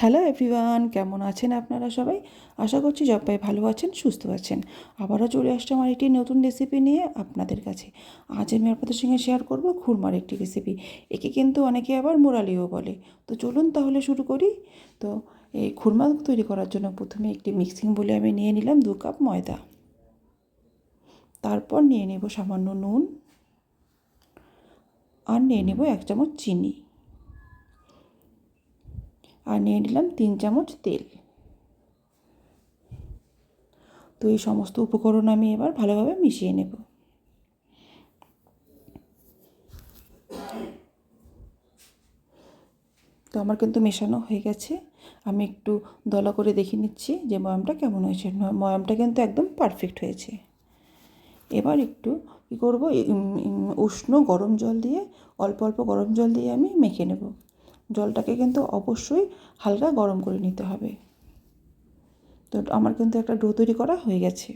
Hello everyone, কেমন আছেন আপনারা সবাই? আশা করছি সবাই ভালো আছেন, সুস্থ আছেন। আবারও চলে আসছে আমার একটি নতুন রেসিপি নিয়ে আপনাদের কাছে। আজ আমি আপনাদের সঙ্গে শেয়ার করব খুরমার একটি রেসিপি একে কিন্তু অনেকে আবার মোরালিও বলে। তো চলুন তাহলে শুরু করি। তো এই খুরমা তৈরি করার জন্য প্রথমে একটি মিক্সিং বলে আমি নিয়ে নিলাম দু কাপ ময়দা। তারপর নিয়ে নেব সামান্য নুন। আর নিয়ে নেব এক চামচ চিনি। আর নিয়ে নিলাম তিন চামচ তেল। তো এই সমস্ত উপকরণ আমি এবার ভালোভাবে মিশিয়ে নেব। তো আমার কিন্তু মেশানো হয়ে গেছে। আমি একটু দলা করে দেখে নিচ্ছি যে ময়ামটা কেমন হয়েছে। ময়ামটা কিন্তু একদম পারফেক্ট হয়েছে। এবার একটু কী করব? উষ্ণ গরম জল দিয়ে, অল্প অল্প গরম জল দিয়ে আমি মেখে নেব। জলটাকে কিন্তু অবশ্যই হালকা গরম করে নিতে হবে। তো আমার কিন্তু একটা ডো তৈরি করা হয়ে গেছে।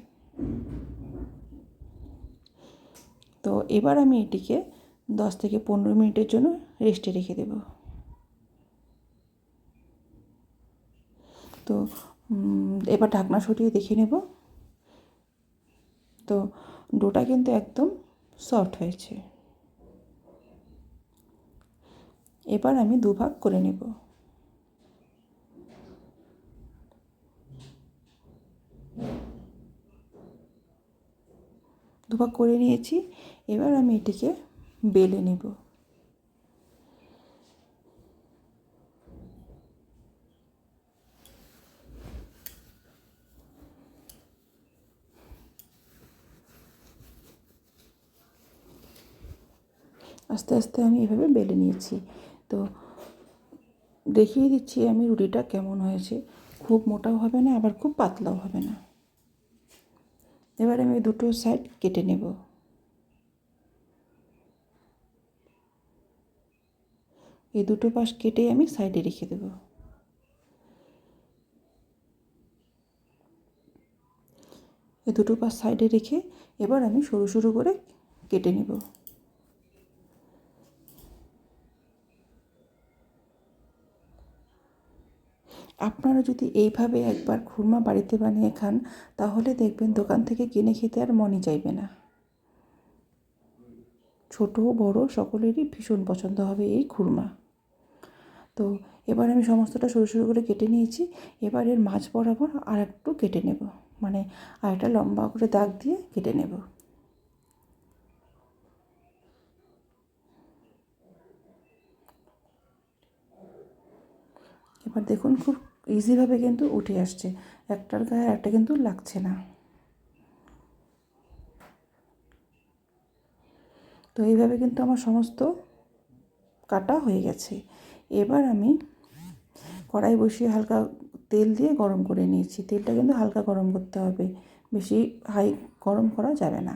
তো এবার আমি এটিকে দশ থেকে পনেরো মিনিটের জন্য রেস্টে রেখে দেব। তো এবার ঢাকনা সরিয়ে দেখে নেব। তো ডোটা কিন্তু একদম সফট হয়েছে। এবার আমি দুভাগ করে নেব। দুভাগ করে নিয়েছি, এবার আমি এটিকে বেলে নেব। আস্তে আস্তে আমি এভাবে বেলে নিয়েছি। তো দেখিয়ে দিচ্ছি আমি রুটিটা কেমন হয়েছে। খুব মোটাও হবে না, আবার খুব পাতলাও হবে না। এবার আমি দুটো সাইড কেটে নেব। এই দুটো পাশ কেটে আমি সাইডে রেখে দেব। এই দুটো পাশ সাইডে রেখে এবার আমি সরু সরু করে কেটে নেব। আপনারা যদি এইভাবে একবার খুরমা বাড়িতে বানিয়ে খান, তাহলে দেখবেন দোকান থেকে কিনে খেতে আর মনই চাইবে না। ছোট বড় সকলেরই ভীষণ পছন্দ হবে এই খুরমা। তো এবার আমি সমস্তটা সরু সরু করে কেটে নিয়েছি, এবার এর মাছ বরাবর আর একটু কেটে নেব। মানে আর একটা লম্বা করে দাগ দিয়ে কেটে নেব। এবার দেখুন, খুব ইজিভাবে কিন্তু উঠে আসছে। একটার গায়ে একটা কিন্তু লাগছে না। তো এইভাবে কিন্তু আমার সমস্ত কাটা হয়ে গেছে। এবার আমি কড়াই বসিয়ে হালকা তেল দিয়ে গরম করে নিয়েছি। তেলটা কিন্তু হালকা গরম করতে হবে। বেশি হাই গরম করা যাবে না।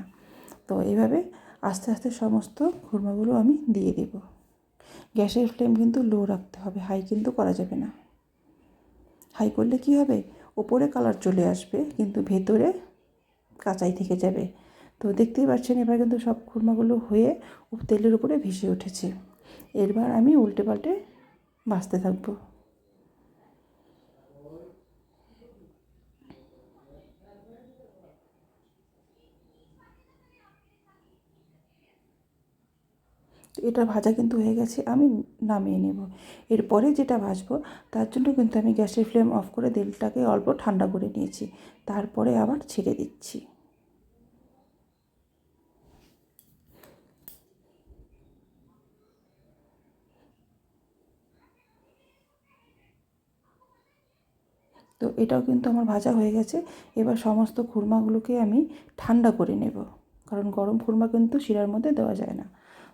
তো এইভাবে আস্তে আস্তে সমস্ত খুরমাগুলো আমি দিয়ে দেব। গ্যাসের ফ্লেম কিন্তু লো রাখতে হবে। হাই কিন্তু করা যাবে না। হাই করলে কি হবে? ওপরে কালার চলে আসবে, কিন্তু ভেতরে কাঁচাই থেকে যাবে। তো দেখতেই পাচ্ছেন, এবার কিন্তু সব খুরমাগুলো হয়ে তেলের উপরে ভেসে উঠেছে। এরবার আমি উল্টে পাল্টে ভাজতে থাকব। তো এটা ভাজা কিন্তু হয়ে গেছে, আমি নামিয়ে নেব। এরপরে যেটা ভাজবো, তার জন্য কিন্তু আমি গ্যাসের ফ্লেম অফ করে তেলটাকে অল্প ঠান্ডা করে নিয়েছি, তারপরে আবার ছেড়ে দিচ্ছি। তো এটাও কিন্তু আমার ভাজা হয়ে গেছে, এবার সমস্ত খুরমাগুলোকে আমি ঠান্ডা করে নেব, কারণ গরম খুরমা কিন্তু শিরার মধ্যে দেওয়া যায় না।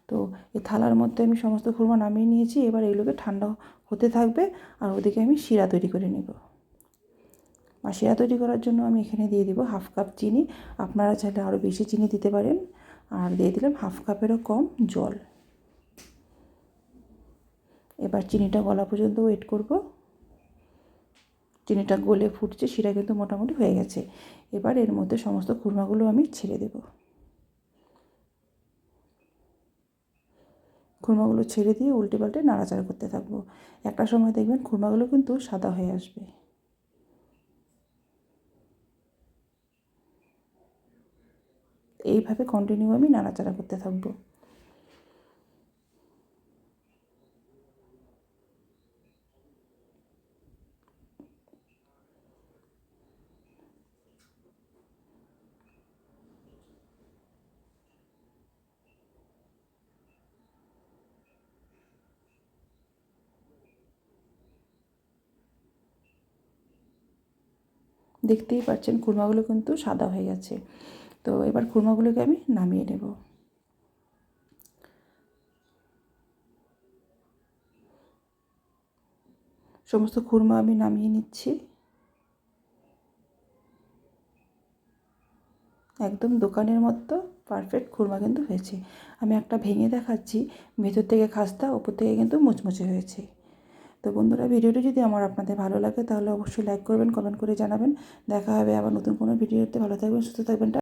তো এই থালার মধ্যে আমি সমস্ত খুরমা নামিয়ে নিয়েছি, এবার এগুলোকে ঠান্ডা হতে থাকবে আর ওদিকে আমি শিরা তৈরি করে নেব। আর শিরা তৈরি করার জন্য আমি এখানে দিয়ে দিব হাফ কাপ চিনি, আপনারা চাইলে আরও বেশি চিনি দিতে পারেন। আর দিয়ে দিলাম হাফ কাপেরও কম জল। এবার চিনিটা গলা পর্যন্ত ওয়েট করব। চিনিটা গলে ফুটছে, শিরা কিন্তু মোটামুটি হয়ে গেছে। এবার এর মধ্যে সমস্ত খুরমাগুলো আমি ছেড়ে দেবো। খুরমাগুলো ছেড়ে দিয়ে উল্টে পাল্টে নাড়াচাড়া করতে থাকব। একটা সময় দেখবেন খুরমাগুলো কিন্তু সাদা হয়ে আসবে। এইভাবে কন্টিনিউ আমি নাড়াচাড়া করতে থাকব। দেখতেই পাচ্ছেন খুরমাগুলো কিন্তু সাদা হয়ে গেছে। তো এবার খুরমাগুলোকে আমি নামিয়ে নেব। সমস্ত খুরমা আমি নামিয়ে নিচ্ছি। একদম দোকানের মতো পারফেক্ট খুরমা কিন্তু হয়েছে। আমি একটা ভেঙে দেখাচ্ছি, ভেতর থেকে খাস্তা, ওপর থেকে কিন্তু মুচমুচে হয়েছে। তো বন্ধুরা, ভিডিওটি যদি আমার আপনাদের ভালো লাগে তাহলে অবশ্যই লাইক করবেন কমেন্ট করে জানাবেন। দেখা হবে আবার নতুন কোনো ভিডিওতে। ভালো থাকবেন, সুস্থ থাকবেন।